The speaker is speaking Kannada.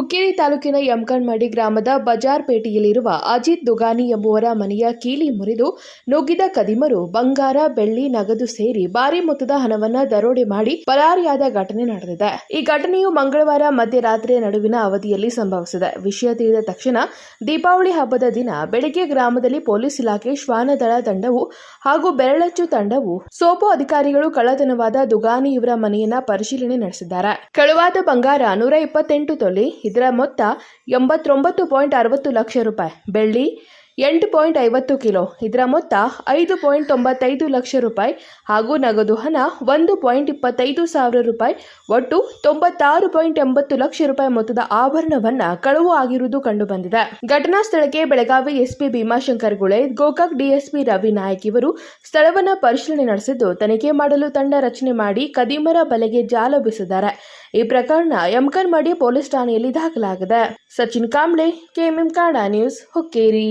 ಹುಕ್ಕೇರಿ ತಾಲೂಕಿನ ಯಮಕನ್ಮಡಿ ಗ್ರಾಮದ ಬಜಾರ್ ಪೇಟೆಯಲ್ಲಿರುವ ಅಜಿತ್ ದುಗಾನಿ ಎಂಬುವರ ಮನೆಯ ಕೀಲಿ ಮುರಿದು ನುಗ್ಗಿದ ಕದಿಮರು, ಬಂಗಾರ, ಬೆಳ್ಳಿ, ನಗದು ಸೇರಿ ಭಾರಿ ಮೊತ್ತದ ಹಣವನ್ನ ದರೋಡೆ ಮಾಡಿ ಪರಾರಿಯಾದ ಘಟನೆ ನಡೆದಿದೆ. ಈ ಘಟನೆಯು ಮಂಗಳವಾರ ಮಧ್ಯರಾತ್ರಿಯ ನಡುವಿನ ಅವಧಿಯಲ್ಲಿ ಸಂಭವಿಸಿದೆ. ವಿಷಯ ತಿಳಿದ ತಕ್ಷಣ ದೀಪಾವಳಿ ಹಬ್ಬದ ದಿನ ಬೆಳಗ್ಗೆ ಗ್ರಾಮದಲ್ಲಿ ಪೊಲೀಸ್ ಇಲಾಖೆ ಶ್ವಾನದಳ ತಂಡವು ಹಾಗೂ ಬೆರಳಚ್ಚು ತಂಡವು ಸೋಪು ಅಧಿಕಾರಿಗಳು ಕಳ್ಳತನವಾದ ದುಗಾನಿ ಇವರ ಮನೆಯನ್ನ ಪರಿಶೀಲನೆ ನಡೆಸಿದ್ದಾರೆ. ಕಳುವಾದ ಬಂಗಾರ ನೂರ ಇಪ್ಪತ್ತೆಂಟು ತೊಲಿ ಇದರ ಮೊತ್ತ ಎಂಬತ್ತೊಂಬತ್ತು ಪಾಯಿಂಟ್ ಅರವತ್ತು ಲಕ್ಷ ರೂಪಾಯಿ. ಬೆಳ್ಳಿ ಎಂಟು ಪಾಯಿಂಟ್ ಐವತ್ತು ಕಿಲೋ. ಇದರ ಮೊತ್ತ ಐದು ಪಾಯಿಂಟ್ ತೊಂಬತ್ತೈದು ಲಕ್ಷ ರೂಪಾಯಿ. ಹಾಗೂ ನಗದು ಹಣ ಒಂದು ಪಾಯಿಂಟ್ ಇಪ್ಪತ್ತೈದು ಸಾವಿರ ರೂಪಾಯಿ. ಒಟ್ಟು ತೊಂಬತ್ತಾರು ಪಾಯಿಂಟ್ ಎಂಬತ್ತು ಲಕ್ಷ ರೂಪಾಯಿ ಮೊತ್ತದ ಆಭರಣವನ್ನು ಕಳುವು ಆಗಿರುವುದು ಕಂಡುಬಂದಿದೆ. ಘಟನಾ ಸ್ಥಳಕ್ಕೆ ಬೆಳಗಾವಿ ಎಸ್ಪಿ ಭೀಮಾಶಂಕರ್ ಗುಳೆ, ಗೋಕಾಕ್ ಡಿಎಸ್ಪಿ ರವಿ ನಾಯಕ್ ಇವರು ಸ್ಥಳವನ್ನು ಪರಿಶೀಲನೆ ನಡೆಸಿದ್ದು, ತನಿಖೆ ಮಾಡಲು ತಂಡ ರಚನೆ ಮಾಡಿ ಕದೀಮರ ಬಲೆಗೆ ಜಾಲ ಬೀಸಿದ್ದಾರೆ ಈ ಪ್ರಕರಣ ಯಮಕನ್ಮಡಿ ಪೊಲೀಸ್ ಠಾಣೆಯಲ್ಲಿ ದಾಖಲಾಗಿದೆ. ಸಚಿನ್ ಕಾಂಬ್ಳೆ ಕೆಎಂಎಂ ಕಾಡಾ ನ್ಯೂಸ್ ಹುಕ್ಕೇರಿ.